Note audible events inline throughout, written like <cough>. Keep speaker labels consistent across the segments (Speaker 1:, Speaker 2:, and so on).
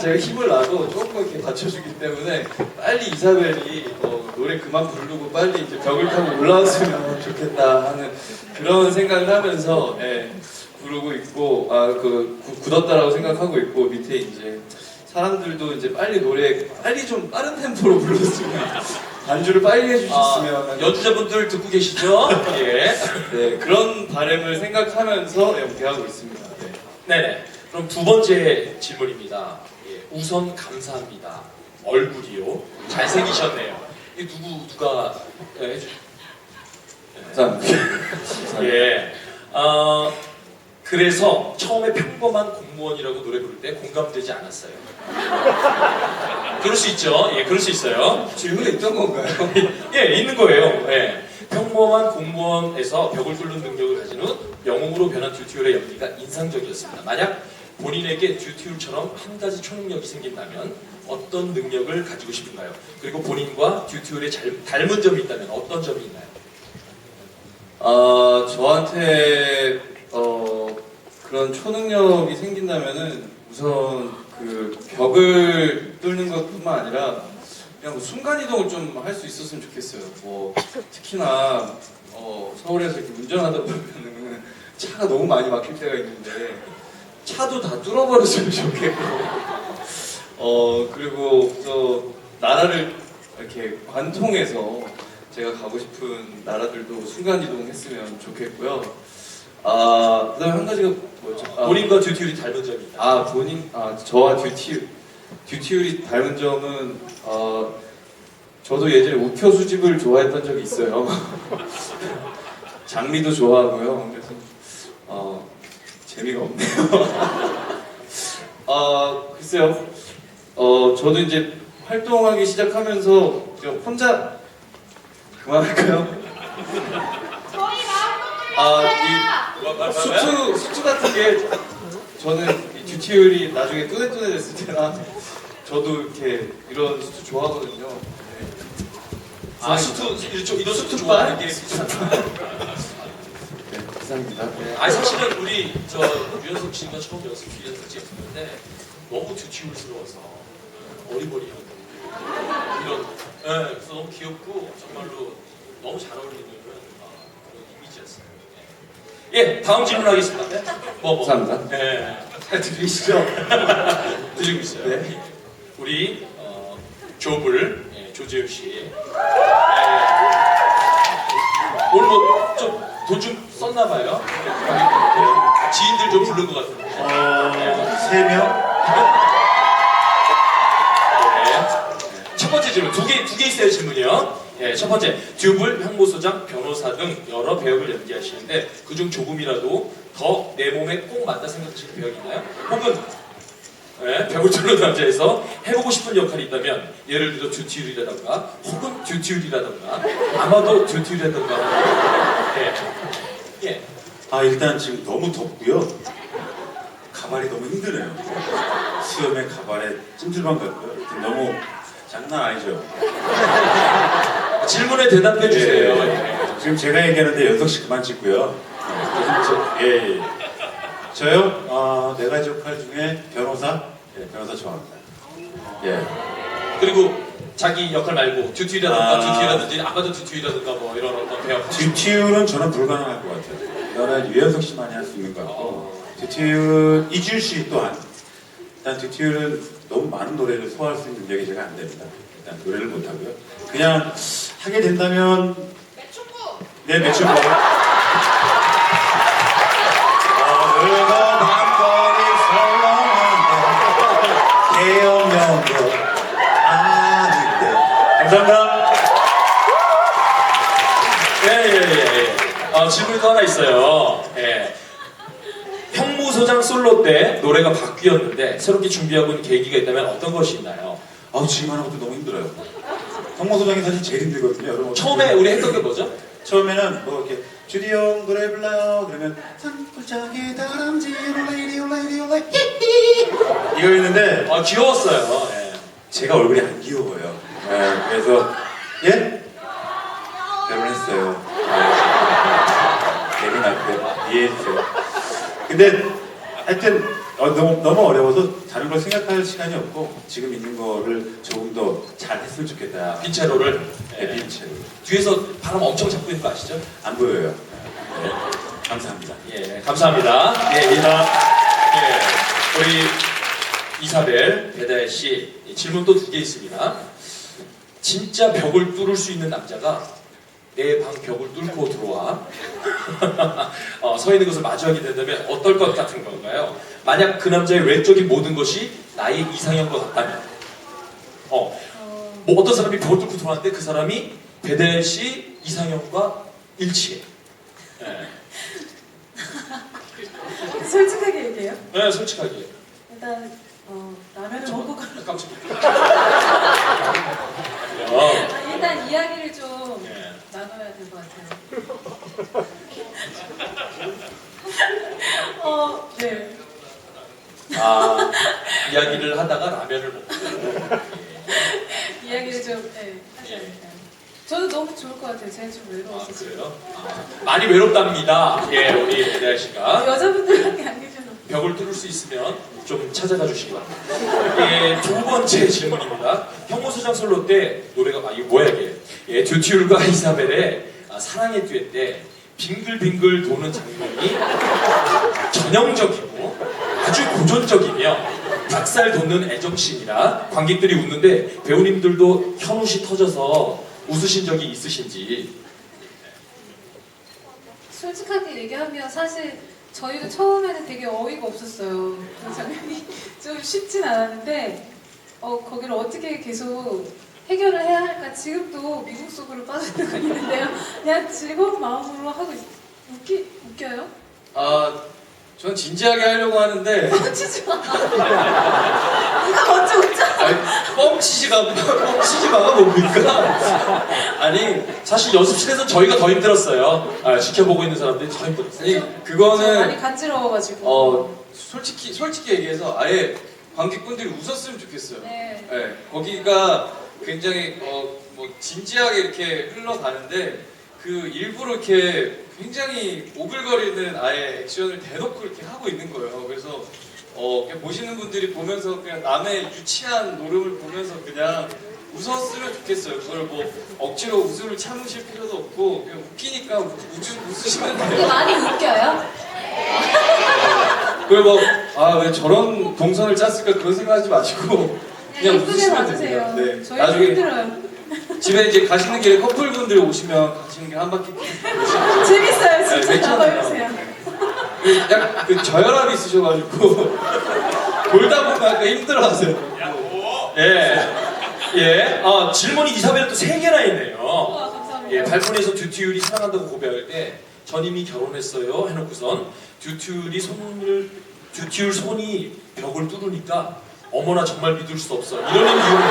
Speaker 1: 제가 힘을 놔도 조금 이렇게 받쳐주기 때문에 빨리 이사벨이 어, 노래 그만 부르고 빨리 이제 벽을 타고 올라왔으면 좋겠다 하는 그런 생각을 하면서 예, 부르고 있고 아그 굳었다라고 생각하고 있고 밑에 이제 사람들도 이제 빨리 노래 빨리 좀 빠른 템포로 불렀으면 반주를 빨리 해주셨으면
Speaker 2: 아, 연주자분들 듣고 계시죠? 예.
Speaker 1: 네, 그런 바람을 생각하면서 연기하고 있습니다. 네.
Speaker 2: 네네. 그럼 두 번째 질문입니다. 예, 우선 감사합니다. 얼굴이요. 잘생기셨네요. 이 누구 누가 예, 해주?
Speaker 1: 감사합니다.
Speaker 2: 예. 어, 그래서 처음에 평범한 공무원이라고 노래 부를 때 공감되지 않았어요. 그럴 수 있죠. 예, 그럴 수 있어요.
Speaker 1: 질문에 있던 건가요? <laughs>
Speaker 2: 예, 있는 거예요. 예. 평범한 공무원에서 벽을 뚫는 능력을 가진 후 영웅으로 변한 듀티율의 연기가 인상적이었습니다. 만약 본인에게 듀티율처럼 한 가지 초능력이 생긴다면 어떤 능력을 가지고 싶은가요? 그리고 본인과 듀티율의 잘- 닮은 점이 있다면 어떤 점이 있나요?
Speaker 1: 아, 저한테 어, 그런 초능력이 생긴다면은 우선 그 벽을 뚫는 것뿐만 아니라 그냥 뭐 순간 이동을 좀 할 수 있었으면 좋겠어요. 뭐 특히나 어, 서울에서 이렇게 운전하다 보면은 차가 너무 많이 막힐 때가 있는데 차도 다 뚫어버렸으면 좋겠고 어 그리고 저 나라를 이렇게 관통해서 제가 가고 싶은 나라들도 순간 이동했으면 좋겠고요. 아 그다음에 한 가지가 뭐죠? 아,
Speaker 2: 본인과 듀티율이 닮은 점이 있다.
Speaker 1: 아 본인 아 저와 듀티 듀티율이 닮은 점은 어 저도 예전에 우표 수집을 좋아했던 적이 있어요. <laughs> 장미도 좋아하고요. 그래서 어 재미가 없네요. <laughs> 아 글쎄요. 어 저도 이제 활동하기 시작하면서 혼자 그만할까요?
Speaker 3: 저희 마음
Speaker 1: 아, 수트 수트 같은 게 저는 이 듀티율이 나중에 뚜네뚜네 됐을 때나 저도 이렇게 이런 수트 좋아하거든요. 네.
Speaker 2: 아, 수트, 이런, 이런 수트
Speaker 1: 수트빨?
Speaker 2: 좋아하는 게.
Speaker 1: 네, <laughs> 감사합니다. 네.
Speaker 2: 아니, 사실은 우리, 저, 유현석 씨가 처음 연습 기에서 찍었는데, 너무 듀티율스러워서, 어리버리한 이런, 예, 그래서 너무 귀엽고, 정말로 너무 잘 어울리는 아, 그런 이미지였어요. 예, 예, 다음 질문 하겠습니다. 네? 뭐, 뭐.
Speaker 1: 감사합니다.
Speaker 2: 예,
Speaker 1: 잘 들리시죠? <laughs>
Speaker 2: 드리고 있어요.
Speaker 1: 네.
Speaker 2: 우리, 어, 조불, 예, 조재현 씨. 예. 오늘 뭐, 좀, 돈 좀 썼나 봐요. 예. 지인들 좀 부른 것 같은데.
Speaker 4: 어, 세 명?
Speaker 2: 네. 첫 번째 질문 두 개 두 개 있어요 질문이요. 예, 첫 번째 듀블, 형무소장, 변호사 등 여러 배역을 연기하시는데 그중 조금이라도 더 내 몸에 꼭 맞다 생각하시는 배역이 있나요? 혹은 예, 벽을 뚫는 남자에서 해보고 싶은 역할이 있다면 예를 들어 듀티율이라던가 혹은 듀티율이라던가 아마도 듀티율이라던가 예, 예.
Speaker 4: 아, 일단 지금 너무 덥고요. 가발이 너무 힘드네요. 수염에 가발에 찜질방 같고요. 너무 장난 아니죠?
Speaker 2: 질문에 대답해 주세요.
Speaker 4: 예. 지금 제가 얘기하는데 연석 씨 그만 찍고요. 예, 예. 저요? 어, 네 가지 역할 중에 변호사? 예, 변호사 좋아합니다. 예.
Speaker 2: 그리고 자기 역할 말고 듀티라든가
Speaker 4: 아.
Speaker 2: 듀티라든지 아까도 듀티라든가 뭐 이런 어떤 배역
Speaker 4: 듀티율은 저는 불가능할 것 같아요. 이거는 유연석 씨만이 할 수 있는 것 같고 듀티율 이주일 씨 또한 일단 듀티율은 너무 많은 노래를 소화할 수 있는 능력이 제가 안 됩니다. 일단 노래를 못 하고요. 그냥 하게 된다면
Speaker 3: 매춘부
Speaker 4: 내 매출 뭐 어느덧 밤거리 설렁한다 개연명도 아닌데 감사합니다.
Speaker 2: 예예예 예, 어, 질문이 또 하나 있어요. 예. 형무소장 솔로 때 노래가 바뀌었는데 새롭게 준비하고 있는 계기가 있다면 어떤 것이 있나요?
Speaker 4: 아우 지금 하는 것도 너무 힘들어요. 성모소장이 사실 제일 힘들거든요. 여러분
Speaker 2: 처음에 우리 했던 게 뭐죠?
Speaker 4: 처음에는 뭐 이렇게 주디 형 노래 불러요 그러면 산골짜기 다람쥐 올레이디 올레이디 올레이 이거였는데
Speaker 2: 아 귀여웠어요. 예.
Speaker 4: 제가 얼굴이 안 귀여워요. 네, 그래서 예? 결혼했어요. 네. 이해해주세요. 근데 하여튼 어, 너무, 너무 어려워서 다른 걸 생각할 시간이 없고 지금 있는 거를 조금 더 잘했으면 좋겠다.
Speaker 2: 빈체로를
Speaker 4: 네,
Speaker 2: 예.
Speaker 4: 빈체로.
Speaker 2: 뒤에서 바람 엄청 잡고 있는 거 아시죠?
Speaker 4: 안 보여요. 네, 감사합니다.
Speaker 2: 예, 감사합니다. 예, 이사, 예, 우리 이사벨 배다혜 씨 예, 질문 또 두 개 있습니다. 진짜 벽을 뚫을 수 있는 남자가 내 방 벽을 뚫고 들어와 <laughs> 어, 서 있는 것을 마주하게 된다면 어떨 것 같은 건가요? 만약 그 남자의 외적인 모든 것이 나의 이상형과 같다면, 어,
Speaker 5: 어,
Speaker 2: 뭐 어떤 사람이 벽을 뚫고 들어왔는데 그 사람이 배다혜 씨 이상형과 일치해. 예. <laughs>
Speaker 5: 솔직하게 얘기해요.
Speaker 2: 네, 솔직하게.
Speaker 5: 일단 어, 라면을 먹고 가.
Speaker 2: 깜짝이야. <laughs>
Speaker 5: 일단 이야기를 좀
Speaker 2: 예.
Speaker 5: 나눠야 될 것 같아요. 어, 네.
Speaker 2: 아, 이야기를 하다가 라면을 먹고. <laughs>
Speaker 5: 이야기를 좀 네, 하셔야 될까요? 저는 너무 좋을 것 같아요. 제가 좀
Speaker 2: 아,
Speaker 5: 외로워서 지금.
Speaker 2: 그래요? 아, 많이 외롭답니다. 예, 우리 배다혜 씨가.
Speaker 5: 여자분들밖에 안 계셔서.
Speaker 2: 벽을 뚫을 수 있으면 좀 찾아가 주시기 바랍니다. 예, 두 번째 질문입니다. 형무소장 솔로 때 노래가 아 이거 뭐야 이게? 예, 듀티율과 <laughs> 이사벨의 아, 사랑의 듀엣 때 빙글빙글 도는 장면이 전형적이고 아주 고전적이며 닭살 돋는 애정씬이라 관객들이 웃는데 배우님들도 현웃이 터져서 웃으신 적이 있으신지
Speaker 5: 솔직하게 얘기하면 사실 저희도 처음에는 되게 어이가 없었어요. 그 장면이 <laughs> 좀 쉽진 않았는데 어, 거기를 어떻게 계속 해결을 해야 할까 지금도 미국 속으로 빠져들고 있는데요. 그냥 즐거운 마음으로 하고 있, 웃기, 웃겨요?
Speaker 1: 아, 전 진지하게 하려고 하는데
Speaker 5: 뻥치지 마. 누가 먼저 웃자.
Speaker 1: 아니, 뻥치지가 뻥치지마가 뭡니까? 아니,
Speaker 2: 사실 연습실에서 저희가 더 힘들었어요. 아, 지켜보고 있는 사람들이 더 힘들었어요.
Speaker 1: 아니
Speaker 5: 저 많이
Speaker 1: 그거는
Speaker 5: 간지러워가지고.
Speaker 1: 어 솔직히 솔직히 얘기해서 아예 관객분들이 웃었으면 좋겠어요.
Speaker 5: 네.
Speaker 1: 네, 거기가 굉장히 어, 뭐 진지하게 이렇게 흘러가는데 그 일부러 이렇게 굉장히 오글거리는 아예 액션을 대놓고 이렇게 하고 있는 거예요. 그래서 어, 그냥 보시는 분들이 보면서 그냥 남의 유치한 노름을 보면서 그냥 웃었으면 좋겠어요. 그걸 뭐 억지로 웃음을 참으실 필요도 없고 그냥 웃기니까 웃, 웃으시면
Speaker 5: 근데
Speaker 1: 돼요.
Speaker 5: 많이 웃겨요?
Speaker 1: 그리고 뭐아 왜 저런 동선을 짰을까 그런 생각하지 마시고
Speaker 5: 그냥
Speaker 1: 그냥
Speaker 5: 예쁘게
Speaker 1: 웃으시면
Speaker 5: 봐주세요.
Speaker 1: 됩니다. 네.
Speaker 5: 저희
Speaker 1: 나중에
Speaker 5: 힘들어요.
Speaker 1: 집에 이제 가시는 길에 커플분들이 오시면 가시는 길한 바퀴
Speaker 5: 재밌어요,
Speaker 1: 네,
Speaker 5: 진짜.
Speaker 1: 괜찮아요.
Speaker 5: 나봐주세요.
Speaker 1: 그 약간 그 저혈압이 있으셔가지고 <laughs> 돌다 보면 약간 힘들어하세요.
Speaker 2: 예. 예. 아, 질문이 이사벨은 또세 개나 있네요.
Speaker 5: 우와, 감사합니다.
Speaker 2: 예, 발표에서 듀티율이 사랑한다고 고백할 때, 전 이미 결혼했어요. 해놓고선, 듀티율이 손을, 듀티율 손이 벽을 뚫으니까, 어머나 정말 믿을 수 없어. 이러는 이유는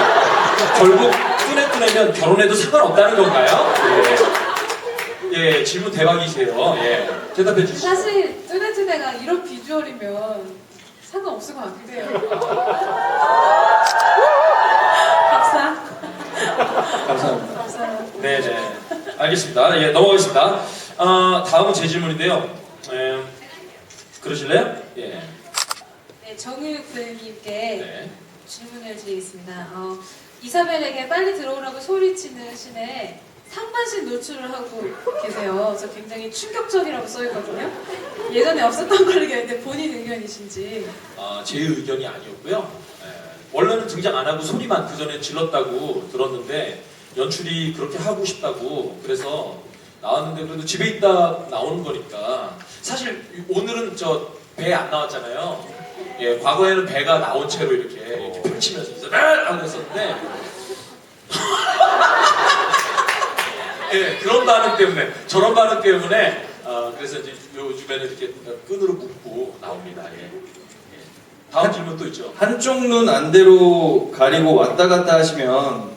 Speaker 2: 결국 뚜네뚜네면 결혼해도 상관없다는 건가요? 예. 예, 질문 대박이세요. 예. 대답해 주시죠.
Speaker 5: 사실 뚜네뚜네가 이런 비주얼이면 상관없을 것 같기도 해요. 박사.
Speaker 1: 감사합니다.
Speaker 5: 감사합니다.
Speaker 2: 네네. 알겠습니다. 예, 넘어가겠습니다. 아, 다음은 제 질문인데요. 예, 그러실래요? 예.
Speaker 5: 네, 배우님께
Speaker 2: 네.
Speaker 5: 질문을 드리겠습니다. 어, 이사벨에게 빨리 들어오라고 소리치는 신에 상반신 노출을 하고 계세요. 저 굉장히 충격적이라고 써있거든요. 예전에 없었던 걸로 기억했는데 본인 의견이신지.
Speaker 2: 아, 제 의견이 아니었고요. 예, 원래는 등장 안 하고 소리만 그 전에 질렀다고 들었는데 연출이 그렇게 하고 싶다고 그래서 나왔는데 그래도 집에 있다 나오는 거니까 사실 오늘은 저 배 안 나왔잖아요. 예, 과거에는 배가 나온 채로 이렇게, 이렇게 펼치면서 이제 하고 있었는데 <laughs> 예, 그런 반응 때문에 저런 반응 때문에 아, 그래서 이제 요즘에는 이렇게 끈으로 묶고 나옵니다. 예. 예. 다음 질문 또 있죠.
Speaker 1: 한쪽 눈 안대로 가리고 왔다 갔다 하시면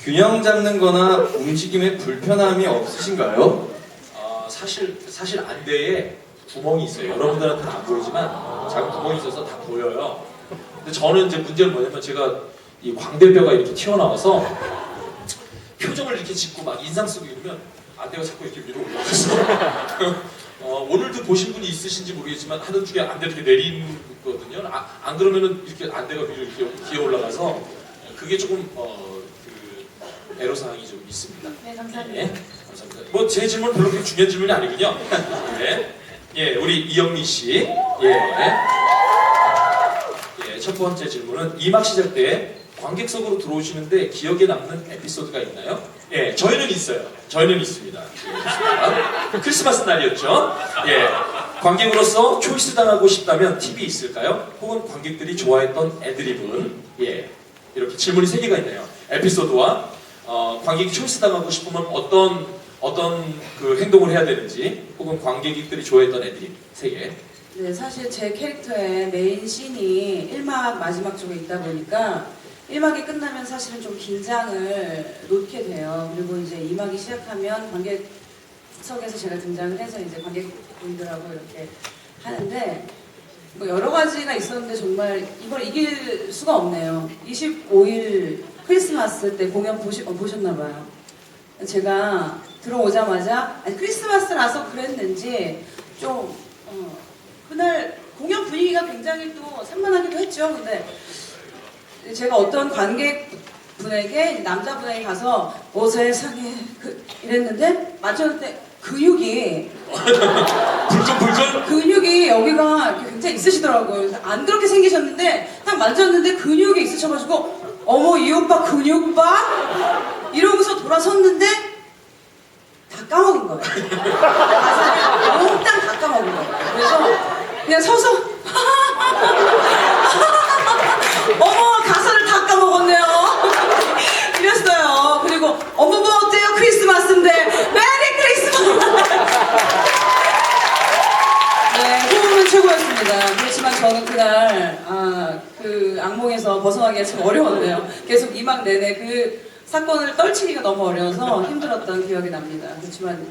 Speaker 1: 균형 잡는 거나 움직임에 불편함이 없으신가요?
Speaker 2: 아, 사실 사실 안대에 구멍이 있어요. 여러분들한테는 안 보이지만 작은 구멍이 있어서 다 보여요. 근데 저는 이제 문제는 뭐냐면 제가 이 광대뼈가 이렇게 튀어나와서 표정을 이렇게 짓고 막 인상 쓰고 이러면 안대가 자꾸 이렇게 위로 올라가서 <laughs> 어, 오늘도 보신 분이 있으신지 모르겠지만 하던 중에 안대 이렇게 내리거든요. 아, 안 그러면은 이렇게 안대가 위로 이렇게 기어 올라가서 그게 조금 어, 그 애로사항이 좀 있습니다.
Speaker 5: 네, 감사합니다.
Speaker 2: 예, 감사합니다. 뭐 제 질문 별로 그렇게 중요한 질문이 아니군요. <laughs> 네. 예, 우리 이영미 씨. 예. 예, 첫 번째 질문은 2막 시작 때 관객석으로 들어오시는데 기억에 남는 에피소드가 있나요? 예, 저희는 있어요. 저희는 있습니다. 예. 크리스마스 날이었죠. 예, 관객으로서 초이스 당하고 싶다면 팁이 있을까요? 혹은 관객들이 좋아했던 애드립은? 예, 이렇게 질문이 세 개가 있네요. 에피소드와 어, 관객이 초이스 당하고 싶으면 어떤 어떤 그 행동을 해야 되는지, 혹은 관객들이 좋아했던 애드립 세 개.
Speaker 6: 네, 사실 제 캐릭터의 메인 씬이 1막 마지막 쪽에 있다 보니까 1막이 끝나면 사실은 좀 긴장을 놓게 돼요. 그리고 이제 2막이 시작하면 관객석에서 제가 등장을 해서 이제 관객분들하고 이렇게 하는데 뭐 여러 가지가 있었는데 정말 이걸 이길 수가 없네요. 25일 크리스마스 때 공연 보시, 어, 보셨나 봐요. 제가 들어오자마자 아니 크리스마스라서 그랬는지 좀 어, 그날 공연 분위기가 굉장히 또 산만하기도 했죠. 근데 제가 어떤 관객분에게 남자분에게 가서 오 세상에 그 이랬는데 맞췄는데 근육이 <laughs>
Speaker 2: 불끈불끈
Speaker 6: 근육이 여기가 굉장히 있으시더라고요. 안 그렇게 생기셨는데 딱 만졌는데 근육이 있으셔가지고 어머 이 오빠 근육 봐 이러고서 돌아섰는데 다 까먹은 거예요. 가사를 몽땅 다 까먹은 거예요. 그래서 그냥 서서 <laughs> 어머 가사를 다 까먹었네요. 이랬어요. 그리고 어머 뭐 어때요 크리스마스인데 메리 크리스마스. 네, 호흡은 최고였습니다. 그렇지만 저는 그날 아, 그 악몽에서 벗어나기가 참 어려웠네요. 계속 이막 내내 그 사건을 떨치기가 너무 어려워서 힘들었던 기억이 납니다. 그렇지만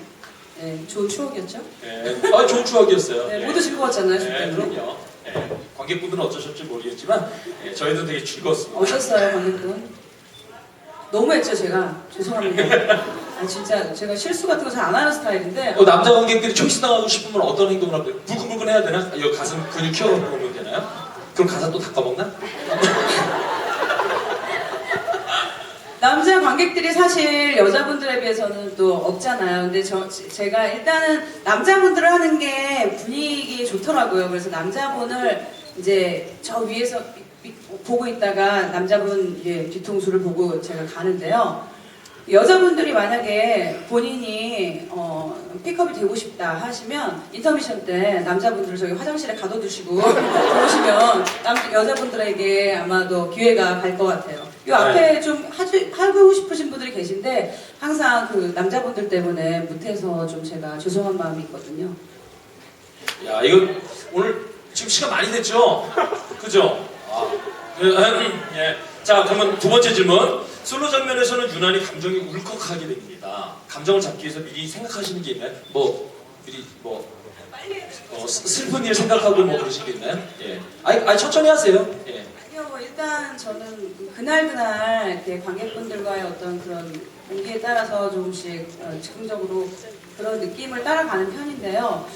Speaker 6: 네, 좋은 추억이었죠.
Speaker 2: 예, 아, 좋은 추억이었어요.
Speaker 6: 네,
Speaker 2: 예.
Speaker 6: 모두 즐거웠잖아요,
Speaker 2: 네,
Speaker 6: 그때도.
Speaker 2: 그럼요. 예, 관객분들은 어쩌실지 모르겠지만 예, 저희도 되게 즐거웠습니다.
Speaker 6: 어땠어요, 관객분? 너무했죠, 제가. 죄송합니다. 아, 진짜 제가 실수 같은 거 잘 안 하는 스타일인데
Speaker 2: 어, 남자 관객들이 초이스 당하고 싶으면 어떤 행동을 할까요? 불끈불끈 해야 되나? 아, 여기 가슴 근육 키워갖고 오면 되나요? 그럼 가사 또다 까먹나?
Speaker 6: 남자 관객들이 사실 여자분들에 비해서는 또 없잖아요. 근데 저 제가 일단은 남자분들을 하는 게 분위기 좋더라고요. 그래서 남자분을 이제 저 위에서 보고 있다가 남자분 이제 뒤통수를 보고 제가 가는데요. 여자분들이 만약에 본인이 어, 픽업이 되고 싶다 하시면 인터미션 때 남자분들을 저기 화장실에 가둬두시고 들어오시면 남, 여자분들에게 아마도 기회가 갈 것 같아요. 이 앞에 좀 하지, 하고 싶으신 분들이 계신데 항상 그 남자분들 때문에 못해서 좀 제가 죄송한 마음이 있거든요.
Speaker 2: 야, 이거 오늘 지금 시간 많이 됐죠? <laughs> 그죠? 아, 예, 예. 자, 그러면 두 번째 질문. 솔로 장면에서는 유난히 감정이 울컥하게 됩니다. 감정을 잡기 위해서 미리 생각하시는 게 있나요? 뭐, 미리 뭐, 어, 스- 슬픈 일 생각하고 뭐 있나요? 예. 아니, 아니 천천히 하세요. 예.
Speaker 6: 일단 저는 그날 그날 이렇게 관객분들과의 어떤 그런 공기에 따라서 조금씩 어, 즉흥적으로 그런 느낌을 따라가는 편인데요.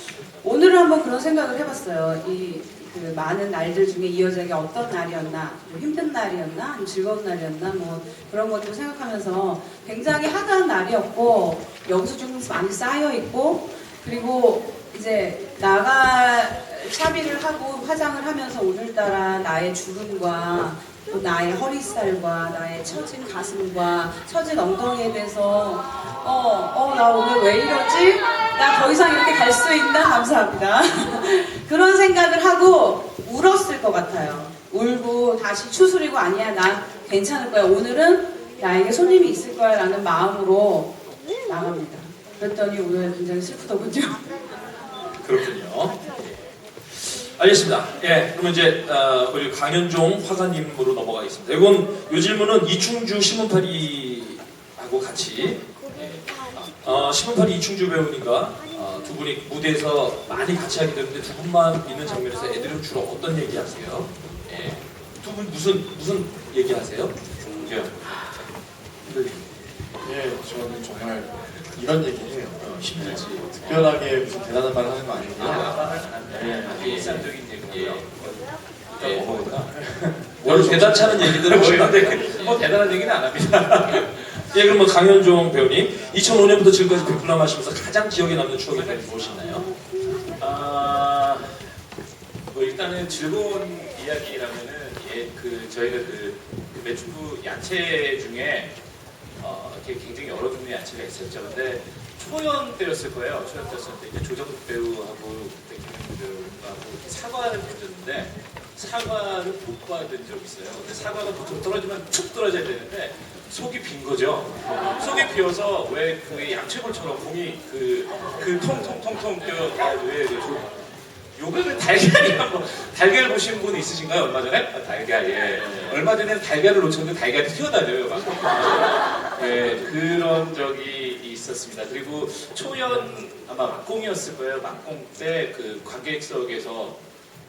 Speaker 6: 오늘은 한번 그런 생각을 해봤어요. 이 그 많은 날들 중에 이 여자에게 어떤 날이었나, 뭐 힘든 날이었나, 즐거운 날이었나, 뭐 그런 것들 생각하면서 굉장히 하드한 날이었고 여기서 좀 많이 쌓여 있고 그리고 이제 나가 샤비를 하고 화장을 하면서 오늘따라 나의 주름과 또 나의 허리살과 나의 처진 가슴과 처진 엉덩이에 대해서 어, 어, 나 오늘 왜 이러지? 나 더 이상 이렇게 갈 수 있나? 감사합니다. <laughs> 그런 생각을 하고 울었을 것 같아요. 울고 다시 추스리고 아니야, 나 괜찮을 거야. 오늘은 나에게 손님이 있을 거야 라는 마음으로 나갑니다. 그랬더니 오늘 굉장히 슬프더군요. <laughs>
Speaker 2: 그렇군요. 알겠습니다. 예, 그러면 이제 어, 우리 강현종 화가님으로 넘어가겠습니다. 이건 이 질문은 이충주 신문파리하고 같이 예, 어, 신문파리 이충주 배우님과 어, 두 분이 무대에서 많이 같이 하게 되는데 두 분만 있는 장면에서 애들은 주로 어떤 얘기하세요? 예, 두 분 무슨 무슨 얘기하세요?
Speaker 1: 종교. 예, 저는 정말
Speaker 7: 이런 얘기 해요.
Speaker 2: 어, 힘들지.
Speaker 7: 특별하게 무슨 대단한 말을 하는 거
Speaker 2: 아주 일상적인 얘기고요.
Speaker 7: 예.
Speaker 2: 예. 오늘 대단치 않은 얘기들을 하는데 뭐 대단한 얘기는 안 합니다. <laughs> 예, 그럼 뭐 강현종 배우님, 2005년부터 지금까지 백플람 하시면서 가장 기억에 남는 추억이 무엇이나요?
Speaker 8: 아, 뭐 일단은 즐거운 이야기라면은 예, 그 저희가 그, 그 매춘부 야채 중에 어, 이렇게 굉장히 여러 종류의 야채가 있었죠. 근데 초연 때였을 거예요. 초연 때였을 때 조정국 배우하고 백현민 배우하고 이렇게 사과를 던졌는데 사과를 못 받은 적이 있어요. 근데 사과가 보통 떨어지면 툭 떨어져야 되는데 속이 빈 거죠. 속이 비어서 왜 그 양채골처럼 공이 그, 그 통통통통 그왜 요거는 달걀이 한번 달걀 보신 분 있으신가요 얼마 전에? 아, 달걀 예. 얼마 전에 달걀을 놓쳤는데 달걀이 튀어다녀요 막. 예 그런 적이 있었습니다. 그리고 초연 아마 막공이었을 거예요. 막공 때 그 관객석에서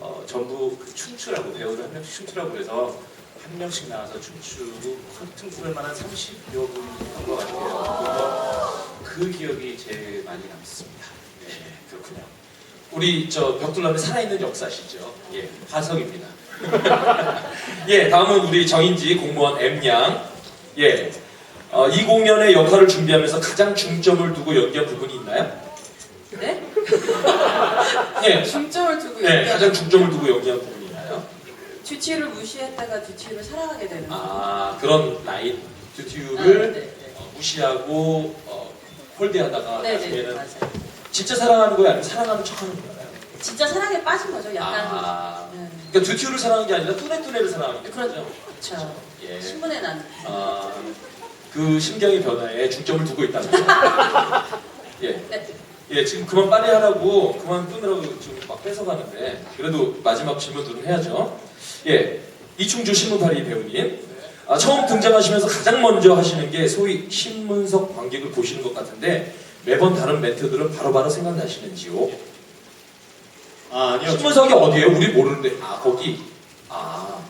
Speaker 8: 어, 전부 그 춤추라고 배우를 한 명씩 춤추라고 해서 한 명씩 나와서 춤추고 커튼 풀을 만한 30여 분한것 같아요. 그 기억이 제일 많이 남습니다. 네, 그렇군요.
Speaker 2: 우리 저 벽돌남의 살아있는 역사시죠. 예, 화석입니다. <laughs> 예, 다음은 우리 정인지 공무원 M양. 예, 어, 이 공연의 역할을 준비하면서 가장 중점을 두고 연기한 부분이 있나요?
Speaker 6: 네?
Speaker 2: 예, <laughs>
Speaker 6: 중점을 두고
Speaker 2: 네,
Speaker 6: 연기하는
Speaker 2: 가장 중점을 두고 연기한 부분이 있나요?
Speaker 6: 주치를 무시했다가 주치를 사랑하게 되는
Speaker 2: 아, 그런 라인
Speaker 6: 아,
Speaker 2: 듀티유를
Speaker 6: 네, 네.
Speaker 2: 어, 무시하고 어, 홀대하다가
Speaker 6: 네, 네,
Speaker 2: 나중에는
Speaker 6: 맞아요.
Speaker 2: 진짜 사랑하는 거예요? 아니면 사랑하는 척하는 거예요?
Speaker 6: 진짜 사랑에 빠진 거죠, 약간.
Speaker 2: 아,
Speaker 6: 네.
Speaker 2: 그러니까 듀티유를 사랑하는 게 아니라 뚜레뚜레를 사랑하는 게
Speaker 6: 그렇죠.
Speaker 2: 거죠.
Speaker 6: 그렇죠.
Speaker 2: 예.
Speaker 6: 신문에 난.
Speaker 2: 아, 그 심경의 변화에 중점을 두고 있다는 거죠. <laughs> 예.
Speaker 6: 네.
Speaker 2: 예, 지금 그만 빨리 하라고, 그만 끊으라고 지금 막 뺏어가는데, 그래도 마지막 질문들은 해야죠. 예, 이충주 신문파리 배우님. 아, 처음 등장하시면서 가장 먼저 하시는 게 소위 신문석 관객을 보시는 것 같은데, 매번 다른 멘트들은 바로바로 생각나시는지요?
Speaker 7: 아, 아니요.
Speaker 2: 신문석이 어디예요? 우리 모르는데, 아, 거기. 아,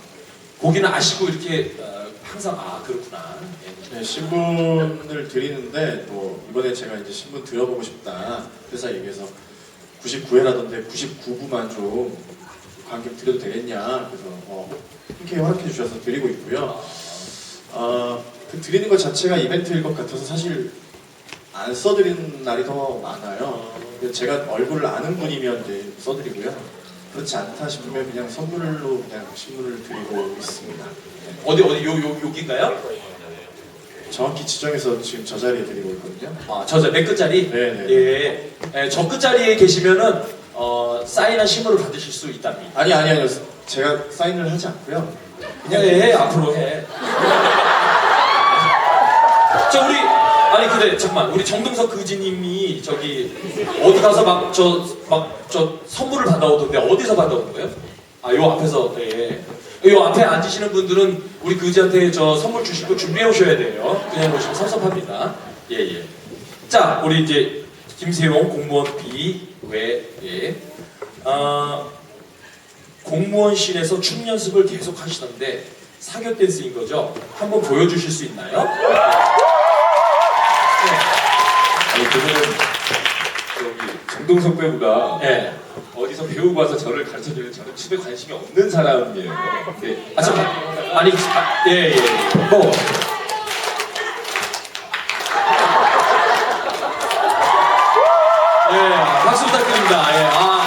Speaker 2: 거기는 아시고 이렇게, 어, 항상, 아, 그렇구나. 예.
Speaker 7: 네, 신문을 드리는데 뭐 이번에 제가 이제 신문 들어보고 싶다 회사 얘기해서 99회라던데 99부만 좀 관객 드려도 되겠냐 그래서 어, 흔쾌히 허락해 주셔서 드리고 있고요. 어, 그 드리는 것 자체가 이벤트일 것 같아서 사실 안 써드리는 날이 더 많아요. 제가 얼굴을 아는 분이면 이제 써드리고요. 그렇지 않다 싶으면 그냥 선물로 그냥 신문을 드리고 있습니다. 네.
Speaker 2: 어디, 어디, 요, 요, 여기인가요?
Speaker 7: 정확히 지정해서 지금 저 자리에 드리고 있거든요.
Speaker 2: 아, 저저 맨 끝자리?
Speaker 7: 네네.
Speaker 2: 예. 예, 저 끝자리에 계시면은, 어, 사인한 신문을 받으실 수 있답니다.
Speaker 7: 아니 아니 아니요. 제가 사인을 하지 않고요.
Speaker 2: 그냥 해, 앞으로 해. <laughs> 저 우리, 아니, 근데, 잠깐만, 우리 정동석 그지님이 저기, 어디 가서 막, 저, 막, 저 선물을 받아오던데, 어디서 받아온 거예요? 아, 요 앞에서, 예. 요 앞에 앉으시는 분들은 우리 그지한테 저 선물 거 준비해 오셔야 돼요. 그냥 오시면 섭섭합니다. 예, 예. 자, 우리 이제, 김세용 공무원 B 외, 예. 아, 공무원실에서 춤 연습을 계속 하시던데 사교 댄스인 거죠? 한번 보여주실 수 있나요?
Speaker 8: 그분은 저기 정동석 배우가
Speaker 2: 네.
Speaker 8: 어디서 배우고 와서 저를 가르쳐주는 저는 춤에 관심이 없는 사람이에요. 네.
Speaker 2: 아 잠깐. 아니 아, 예 예. 뭐. 예, 박수 부탁드립니다. 예, 아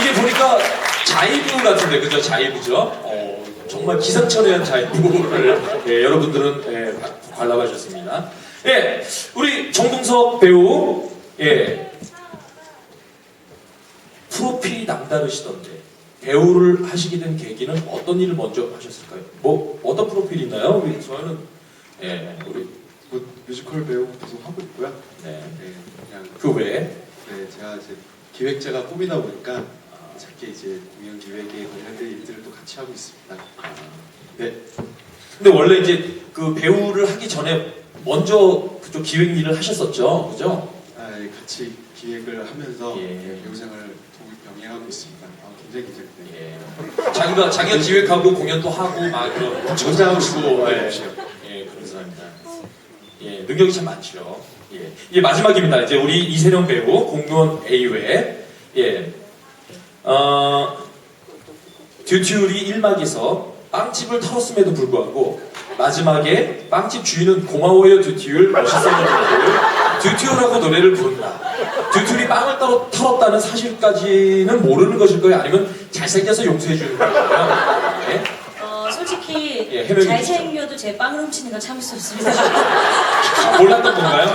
Speaker 2: 이게 보니까 자이브 같은데 그죠? 자이브죠? 어, 정말 기상천외한 자이브를 예, 여러분들은 예, 바- 관람하셨습니다. 예, 우리 정동석 배우 예, 프로필이 남다르시던데 배우를 하시게 된 계기는 어떤 일을 먼저 하셨을까요? 뭐 어떤 프로필이 있나요? 우리 저희는 예, 우리
Speaker 9: 뭐 뮤지컬 배우 계속 하고 있고요.
Speaker 2: 네.
Speaker 9: 네, 그냥
Speaker 2: 그 외에
Speaker 9: 네, 제가 이제 기획자가 꿈이다 보니까 작게 이제 공연 기획에 관련된 일들을 또 같이 하고 있습니다. 네,
Speaker 2: 근데 원래 이제 그 배우를 하기 전에 먼저 그쪽 기획 일을 하셨었죠, 그죠?
Speaker 9: 아, 예, 같이 기획을 하면서
Speaker 2: 예.
Speaker 9: 네, 배우 생활을 동- 병행하고 있습니다. 아, 굉장히 기대돼요.
Speaker 2: 예. 자기가 자기가 기획하고 공연도 하고 막 그런
Speaker 9: 혼자 하고 싶고
Speaker 2: 예,
Speaker 9: 네.
Speaker 2: 예, 그런 사람입니다. 예, 능력이 참 많죠. 예. 이제 마지막입니다. 이제 우리 이세령 배우 공무원 A외 예. 어, 듀티율이 1막에서 빵집을 털었음에도 불구하고 마지막에 빵집 주인은 고마워요 듀티율 멋있어졌다고 듀티율하고 노래를 부른다. 듀티율이 빵을 따로 털었다는 사실까지는 모르는 것일 거예요? 아니면 잘생겨서 용서해 주는 거예요? 예?
Speaker 10: 어, 솔직히
Speaker 2: 예,
Speaker 10: 잘생겨도 제 빵을 훔치는 건 참을 수 없습니다.
Speaker 2: 아, 몰랐던 건가요?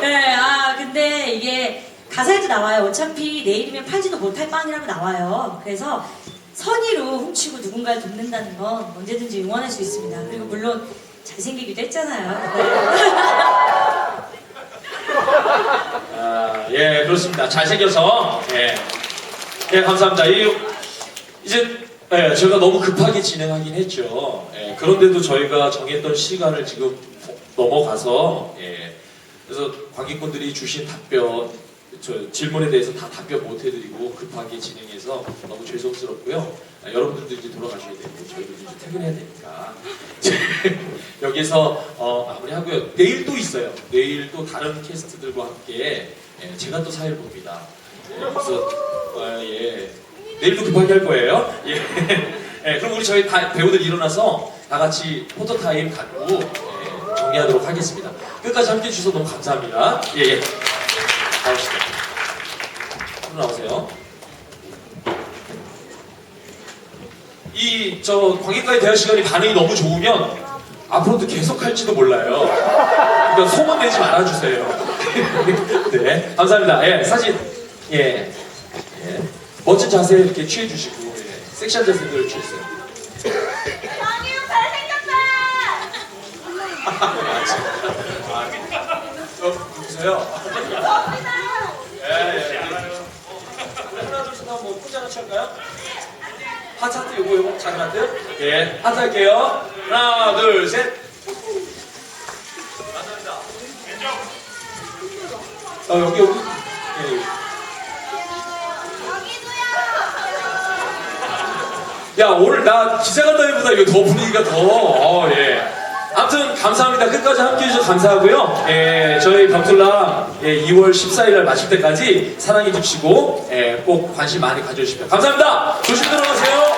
Speaker 10: 네, 아 근데 이게 가사에도 나와요. 어차피 내일이면 팔지도 못할 빵이라고 나와요. 그래서 선의로 훔치고 누군가를 돕는다는 건 언제든지 응원할 수 있습니다. 그리고 물론 잘생기기도 했잖아요.
Speaker 2: 아, 예, 그렇습니다. 잘생겨서, 예. 예, 감사합니다. 이, 이제, 예, 저희가 너무 급하게 진행하긴 했죠. 예, 그런데도 저희가 정했던 시간을 지금 넘어가서, 예. 그래서 관객분들이 주신 답변, 저 질문에 대해서 다 답변 못 해드리고 급하게 진행해서 너무 죄송스럽고요. 아, 여러분들도 이제 돌아가셔야 되고 저희도 이제 퇴근해야 되니까 <laughs> 여기서 어, 마무리 하고요. 내일 또 있어요. 내일 또 다른 캐스트들과 함께 예, 제가 또 사회를 봅니다. 예, 그래서 어, 예, 내일도 급하게 할 거예요. <laughs> 예. 예, 그럼 우리 저희 다 배우들 일어나서 다 같이 포토 타임 갖고 예, 정리하도록 하겠습니다. 끝까지 함께 해주셔서 너무 감사합니다. 예, 예. 앞으로 나오세요. 이저 관객과의 대화 시간이 반응이 너무 좋으면 앞으로도 계속 할지도 몰라요. 그러니까 소문 내지 말아주세요. <laughs> 네, 감사합니다. 예, 사진 예, 예. 멋진 자세 이렇게 취해주시고 예, 섹시한 자세들 취했어요.
Speaker 3: 정유 잘생겼다. <laughs>
Speaker 2: 저 누구세요? 예, 예. 취할까요? 하트 하트 요거 요거. 작은 하트 예. 하트 할게요. 하나 둘셋. 감사합니다 어 여기 여기. 예, 예. 야 오늘 나 기자 간담회보다 이거 더 분위기가 더 어, 예. 아무튼 감사합니다. 끝까지 함께 해주셔서 감사하고요. 예, 저희 병틀랑 예, 2월 14일 날 마칠 때까지 사랑해 주시고 예, 꼭 관심 많이 가져주십시오. 감사합니다. 조심 들어가세요.